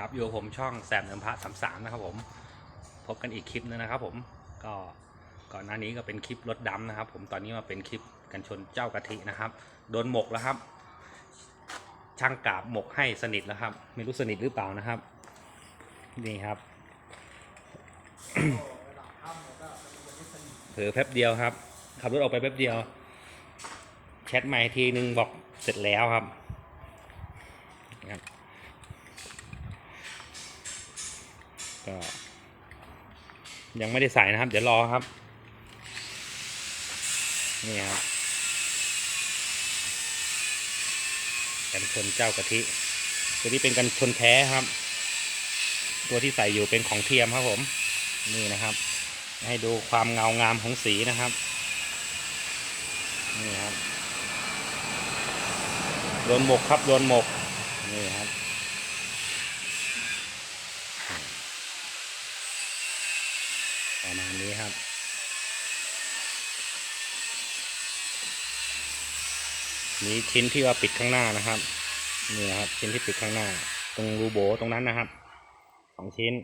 ครับอยู่ผมช่องแสบเนิมพระสามสามนะครับผมพบกันอีกคลิปนึงนะครับผมก็ก่อนหน้านี้ก็เป็นคลิปรถดำนะครับ ผมตอนนี้มาเป็นคลิปกันชนเจ้ากะทินะครับโดนหมกแล้วครับ ช่างกาบหมกให้สนิทแล้วครับ ไม่รู้สนิทหรือเปล่านะครับนี่ครับเผลอแป๊บเดียวครับ ขับรถออกไปแป๊บเดียวแชทมาอีกทีนึงบอกเสร็จแล้วครับครับ ก็ยังไม่ได้ใส่นะครับ เดี๋ยวรอครับ นี่ครับกันชนเจ้ากะทิ ตัวนี้เป็นกันชนแท้ครับ ตัวที่ใส่อยู่เป็นของเทียมครับผม นี่นะครับ ให้ดูความเงางามของสีนะครับ นี่ครับ โดนหมกครับ โดนหมก นี่ครับ ประมาณนี้ครับ นี่ชิ้นที่ว่าปิดข้างหน้านะครับ นี่นะครับชิ้นที่ปิดข้างหน้า ตรงรูโบตรงนั้นนะครับสองชิ้น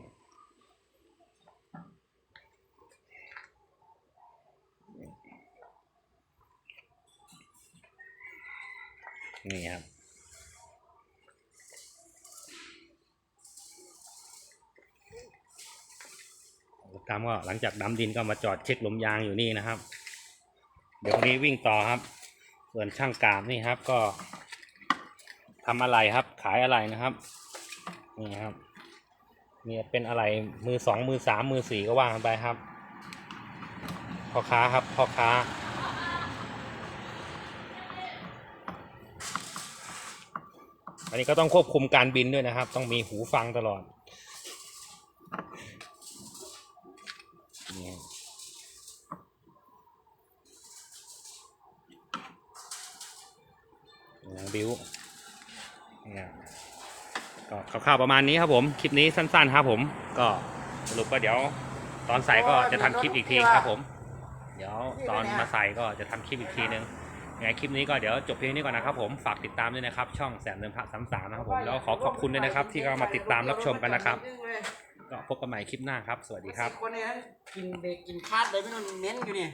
นี่ครับ ตามก็หลังจากดำดินก็มาจอดเช็คลมยางอยู่นี่นะครับ เดี๋ยววันนี้วิ่งต่อครับ ส่วนช่างกามนี่ครับก็ทำอะไรครับ ขายอะไรนะครับนี่ครับเนี่ยเป็นอะไรมือสองมือสามมือสี่ก็ว่างไปครับพ่อค้าครับพ่อค้าอันนี้ก็ต้องควบคุมการบินด้วยนะครับ ต้องมีหูฟังตลอด นี่นางบิวเนี่ยก็คร่าวๆประมาณนี้ครับผม คลิปนี้สั้นๆครับผม ก็สรุปก็เดี๋ยวตอนใส่ก็จะทำคลิปอีกทีครับผม เดี๋ยวตอนมาใส่ก็จะทำคลิปอีกทีนึงยังไงคลิปนี้ก็เดี๋ยวจบเพียงนี้ก่อนนะครับผม ฝากติดตามด้วยนะครับ ช่องแสนเดินพระสามสามนะครับผม แล้วขอขอบคุณด้วยนะครับ ที่เข้ามาติดตามรับชมกันนะครับ ก็พบกันใหม่คลิปหน้าครับ สวัสดีครับคนนี้กินเบรกกินคาดเลยไม่ต้องเน้นอยู่เนี่ย